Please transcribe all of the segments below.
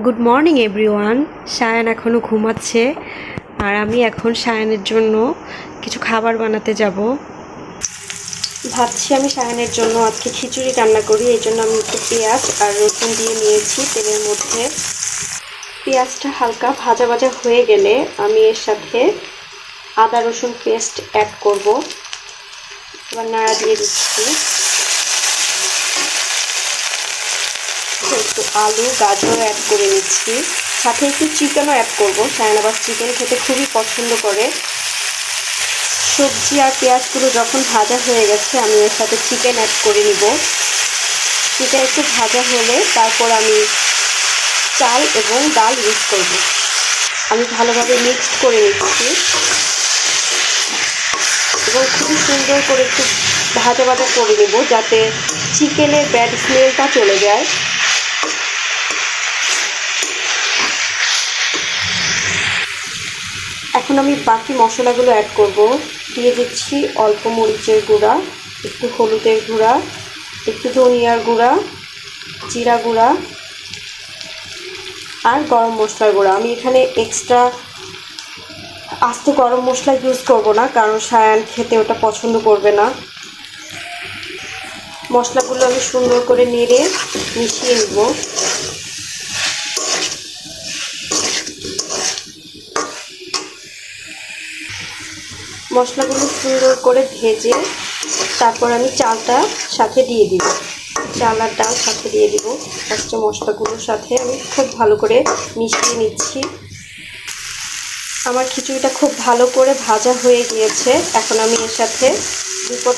Good morning everyone Sayan এখনও ঘুমাচ্ছে, আর আমি এখন সায়ানের জন্য কিছু খাবার বানাতে যাব। ভাবছি আমি সায়ানের জন্য আজকে খিচুড়ি রান্না করি, এই জন্য আমি একটু পেঁয়াজ আর রসুন দিয়ে নিয়েছি তেলের মধ্যে। পেঁয়াজটা হালকা ভাজা ভাজা হয়ে গেলে আমি এর সাথে আদা রসুন পেস্ট অ্যাড করব। এবার নাড়া দিয়ে দিচ্ছি। একটু আলু, গাজর অ্যাড করে নিচ্ছি। সাথে একটু চিকেনও অ্যাড করব। সায়ন আবার চিকেন খেতে খুবই পছন্দ করে। সবজি আর পেঁয়াজগুলো যখন ভাজা হয়ে গেছে, আমি এর সাথে চিকেন অ্যাড করে নিব। চিকেন একটু ভাজা হলে তারপর আমি চাল এবং ডাল ইউজ করব। আমি ভালোভাবে মিক্সড করে নিচ্ছি। এবং খুবই সুন্দর করে একটু ভাজা ভাজা করে নেব, যাতে চিকেনের ব্যাড স্মেলটা চলে যায়। এখন আমি বাকি মশলাগুলো অ্যাড করব। দিয়ে দিচ্ছি অল্প মরিচের গুঁড়া, একটু হলুদের গুঁড়া, একটু ধনিয়ার গুঁড়া, জিরা গুঁড়া আর গরম মশলার গুঁড়া। আমি এখানে এক্সট্রা আস্ত গরম মশলা ইউজ করব না, কারণ সায়ান খেতে ওটা পছন্দ করবে না। মশলাগুলো আমি সুন্দর করে নেড়ে মিশিয়ে নেব। মশলাগুলো সুন্দর করে ভেজে তারপর আমি চালটা সাথে দিয়ে দিব। চাল আর ডাল সাথে দিয়ে দিব। ফার্স্টে মশলাগুলোর সাথে আমি খুব ভালো করে মিশিয়ে নিচ্ছি। আমার খিচুড়িটা খুব ভালো করে ভাজা হয়ে গিয়েছে। এখন আমি এর সাথে দুপট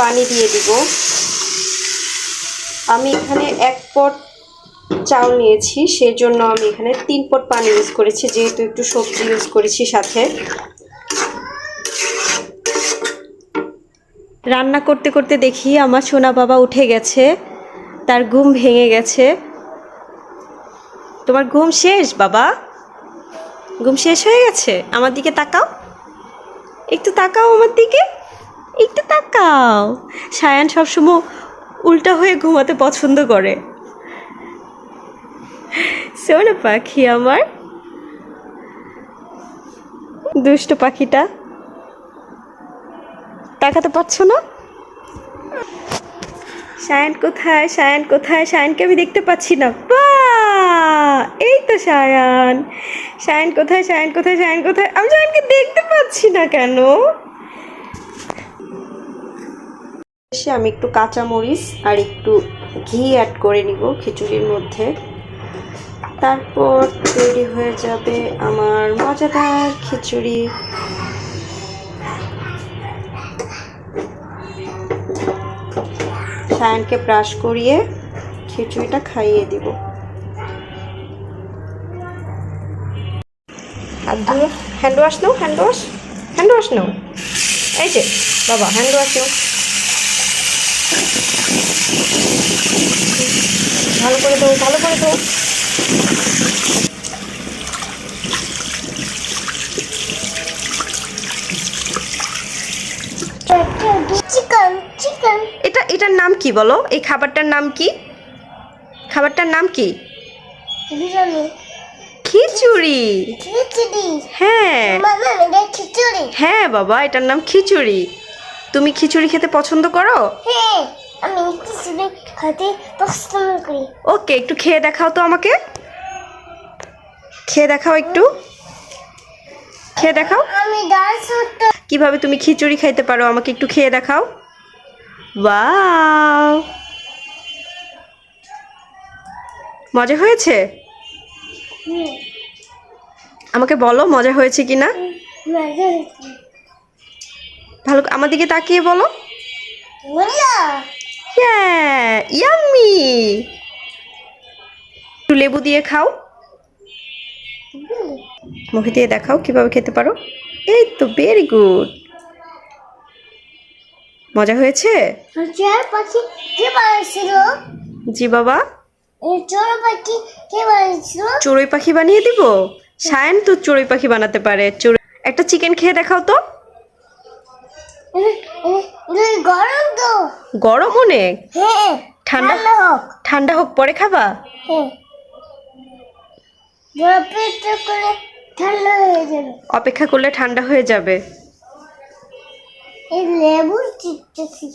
পানি দিয়ে দিব। আমি এখানে এক পট চাল নিয়েছি সেই জন্য আমি এখানে তিন পট পানি ইউজ করেছি, যেহেতু একটু সবজি ইউজ করেছি সাথে। রান্না করতে করতে দেখি আমার সোনা বাবা উঠে গেছে। তার ঘুম ভেঙে গেছে। তোমার ঘুম শেষ, বাবা? ঘুম শেষ হয়ে গেছে? আমার দিকে তাকাও। একটু তাকাও আমার দিকে। একটু তাকাও। সায়ান সবসময় উল্টা হয়ে ঘুমাতে পছন্দ করে। সোনা পাখি আমার। দুষ্ট পাখিটা। তাকাতে পারছ না? সায়ান কোথায়? সায়ান কোথায়? সায়ানকে আমি দেখতে পাচ্ছি না। বা, এই তো সায়ান সায়ান কোথায়? সায়ান কোথায়? সায়ান কোথায়? আমি সায়ানকে দেখতে পাচ্ছি না কেন? এসে আমি একটু কাঁচা মরিচ আর একটু ঘি অ্যাড করে নিব খিচুড়ির মধ্যে। তারপর তৈরি হয়ে যাবে আমার মজাদার খিচুড়ি। সায়নকে ব্রাশ করিয়ে খিচুড়িটা খাইয়ে দিব। হাত ধুয়ে হ্যান্ড ওয়াশ নাও হ্যান্ড ওয়াশ হ্যান্ড ওয়াশ নাও। এই যে, বাবা হ্যান্ড ওয়াশ নাও। ভালো করে দাও ভালো করে দাও চিকেন চিকেন এটা এটার নাম কি বলো? এই খাবারটার নাম কি? খাবারটার নাম কি? খিচুড়ি। হ্যাঁ। হ্যাঁ বাবা এটার নাম খিচুড়ি। তুমি খিচুড়ি খেতে পছন্দ করো? হ্যাঁ আমি খিচুড়ি খেতে পছন্দ করি। ওকে একটু খেয়ে দেখাও তো আমাকে। খেয়ে দেখাও একটু। খেয়ে দেখাও। কীভাবে তুমি খিচুড়ি খাইতে পারো আমাকে একটু খেয়ে দেখাও। ওয়াও মজা হয়েছে? আমাকে বলো, মজা হয়েছে কি না ভালো আমার দিকে তাকিয়ে বলো। ইয়াম্মি একটু লেবু দিয়ে খাও। মুখে দিয়ে দেখাও কীভাবে খেতে পারো। এই তো ভেরি গুড মজা হয়েছে? জি বাবা। এই পাখি কে বানিয়েছিল চড়ুই পাখি বানিয়ে দিব? সায়ন তো চড়ুই পাখি বানাতে পারে। চড়ুই একটা চিকেন খেয়ে দেখাও তো। গরম তো? গরম অনেক। হ্যাঁ ঠান্ডা ঠান্ডা হোক। ঠান্ডা হোক পরে খাবা। হ্যাঁ। হয়ে অপেক্ষা করলে ঠান্ডা হয়ে যাবে। এই লেবু চিপতেছি